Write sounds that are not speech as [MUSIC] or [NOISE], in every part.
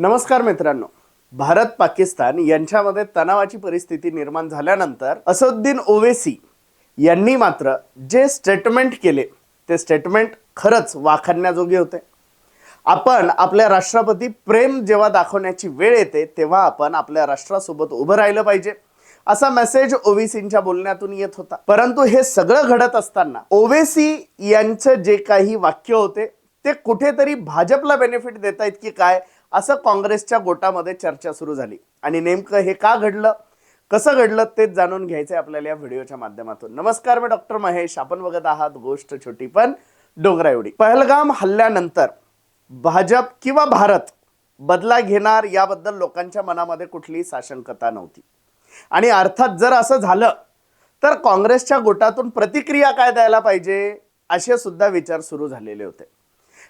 नमस्कार मित्रांनो. भारत पाकिस्तान यांच्यामध्ये तणावाची परिस्थिती निर्माण झाल्यानंतर असदुद्दीन ओवेसी यांनी मात्र जे स्टेटमेंट केले ते स्टेटमेंट खरंच वाखाणण्याजोगे होते. आपण आपल्या राष्ट्रपती प्रेम जेव्हा दाखवण्याची वेळ येते तेव्हा आपण आपल्या राष्ट्रासोबत उभं राहिलं पाहिजे असा मेसेज ओवेसींच्या बोलण्यातून येत होता. परंतु हे सगळं घडत असताना ओवेसी यांचं जे काही वाक्य होते ते कुठेतरी भाजपला बेनिफिट देत आहेत की काय? असं काँग्रेसच्या गोटामध्ये चर्चा सुरू झाली. आणि नेमकं हे का घडलं? कसं घडलं तेच जाणून घ्यायचंय आपल्याला या व्हिडिओच्या माध्यमातून. नमस्कार मी डॉक्टर महेश. आपण बघत आहात गोष्ट छोटी पण डोंगरा एवढी. पहलगाम हल्ल्यानंतर भाजप किंवा भारत बदला घेणार याबद्दल लोकांच्या मनामध्ये कुठलीही साशंकता नव्हती. आणि अर्थात जर असं झालं तर काँग्रेसच्या गोटातून प्रतिक्रिया काय द्यायला पाहिजे असे सुद्धा विचार सुरू झालेले होते.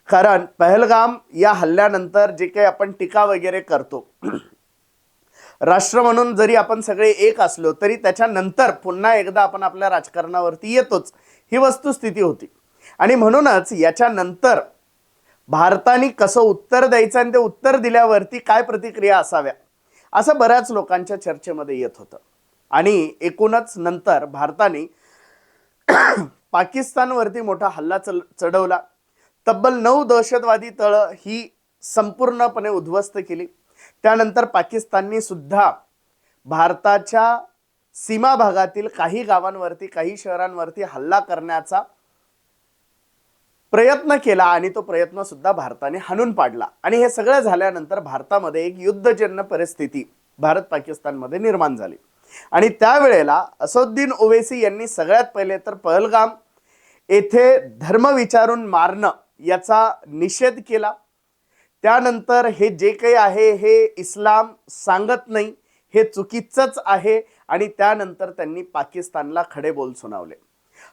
कारण पहलगाम या हल्ल्यानंतर जे काही आपण टीका वगैरे करतो राष्ट्र म्हणून जरी आपण सगळे एक असलो तरी त्याच्यानंतर पुन्हा एकदा आपण आपल्या राजकारणावरती येतोच. ही वस्तुस्थिती होती. आणि म्हणूनच याच्यानंतर भारताने कसं उत्तर द्यायचं आणि ते उत्तर दिल्यावरती काय प्रतिक्रिया असाव्या असं बऱ्याच लोकांच्या चर्चेमध्ये येत होतं. आणि एकूणच नंतर भारताने [CLEARS THROAT] पाकिस्तानवरती मोठा हल्ला चल चढवला. तब्बल नऊ दहशतवादी तळं ही संपूर्णपणे उद्ध्वस्त केली. त्यानंतर पाकिस्ताननी सुद्धा भारताच्या सीमा भागातील काही गावांवरती काही शहरांवरती हल्ला करण्याचा प्रयत्न केला आणि तो प्रयत्न सुद्धा भारताने हाणून पाडला. आणि हे सगळं झाल्यानंतर भारतामध्ये एक युद्धजन्य परिस्थिती भारत पाकिस्तानमध्ये निर्माण झाली. आणि त्यावेळेला असुद्दीन ओवेसी यांनी सगळ्यात पहिले तर पहलगाम येथे धर्म विचारून मारणं याचा निषेध केला. त्यानंतर हे जे काही आहे हे इस्लाम सांगत नाही हे चुकीचंच आहे आणि त्यानंतर त्यांनी पाकिस्तानला खडे बोल सुनावले.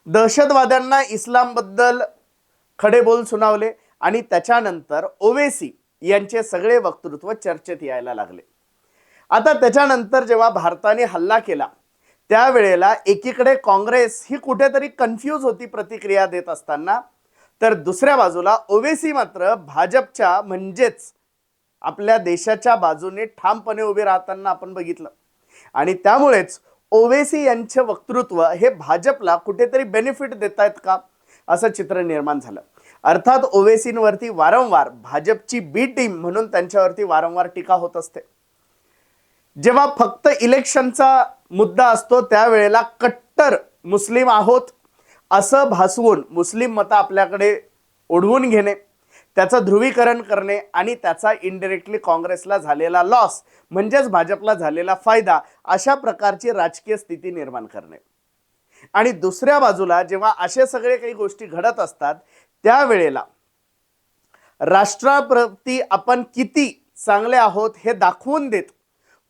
दहशतवाद्यांना इस्लामबद्दल खडे बोल सुनावले आणि त्याच्यानंतर ओवेसी यांचे सगळे वक्तृत्व चर्चेत यायला लागले. आता त्याच्यानंतर जेव्हा भारताने हल्ला केला त्यावेळेला एकीकडे काँग्रेस ही कुठेतरी कन्फ्यूज होती प्रतिक्रिया देत असताना तर दुसऱ्या बाजूला ओवेसी मात्र भाजपच्या म्हणजेच आपल्या देशाच्या बाजूने ठामपणे उभे राहताना आपण बघितलं. आणि त्यामुळेच ओवेसी यांचे वक्तृत्व हे भाजपला कुठेतरी बेनिफिट देत आहेत का? असं चित्र निर्माण झालं. अर्थात ओवेसींवरती वारंवार भाजपची बी टीम म्हणून त्यांच्यावरती वारंवार टीका होत असते. जेव्हा फक्त इलेक्शनचा मुद्दा असतो त्यावेळेला कट्टर मुस्लिम आहोत असं भासवून मुस्लिम मतं आपल्याकडे ओढवून घेणे त्याचं ध्रुवीकरण करणे आणि त्याचा इनडिरेक्टली काँग्रेसला झालेला लॉस म्हणजेच भाजपला झालेला फायदा अशा प्रकारची राजकीय स्थिती निर्माण करणे. आणि दुसऱ्या बाजूला जेव्हा असे सगळे काही गोष्टी घडत असतात त्यावेळेला राष्ट्राप्रती आपण किती चांगले आहोत हे दाखवून देत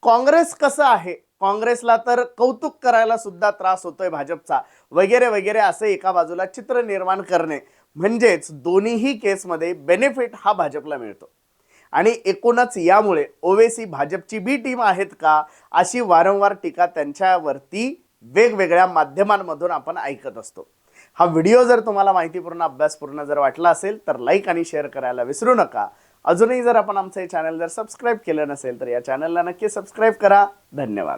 काँग्रेस कसं आहे काँग्रेसला तर कौतुक करायला सुद्धा त्रास होतोय भाजपचा. वगैरे वगैरे असे एका बाजूला चित्र निर्माण करणे. म्हणजेच दोन्हीही केसमध्ये बेनिफिट हा भाजपला मिळतो. आणि एकूणच यामुळे ओवेसी भाजपची बी टीम आहेत का अशी वारंवार टीका त्यांच्यावरती वेगवेगळ्या माध्यमांमधून आपण ऐकत असतो. हा व्हिडिओ जर तुम्हाला माहितीपूर्ण अभ्यासपूर्ण जर वाटला असेल तर लाईक आणि शेअर करायला विसरू नका. अजूनही जर आपण आमचं हे चॅनल जर सबस्क्राईब केलं नसेल तर या चॅनलला नक्की सबस्क्राईब करा. धन्यवाद.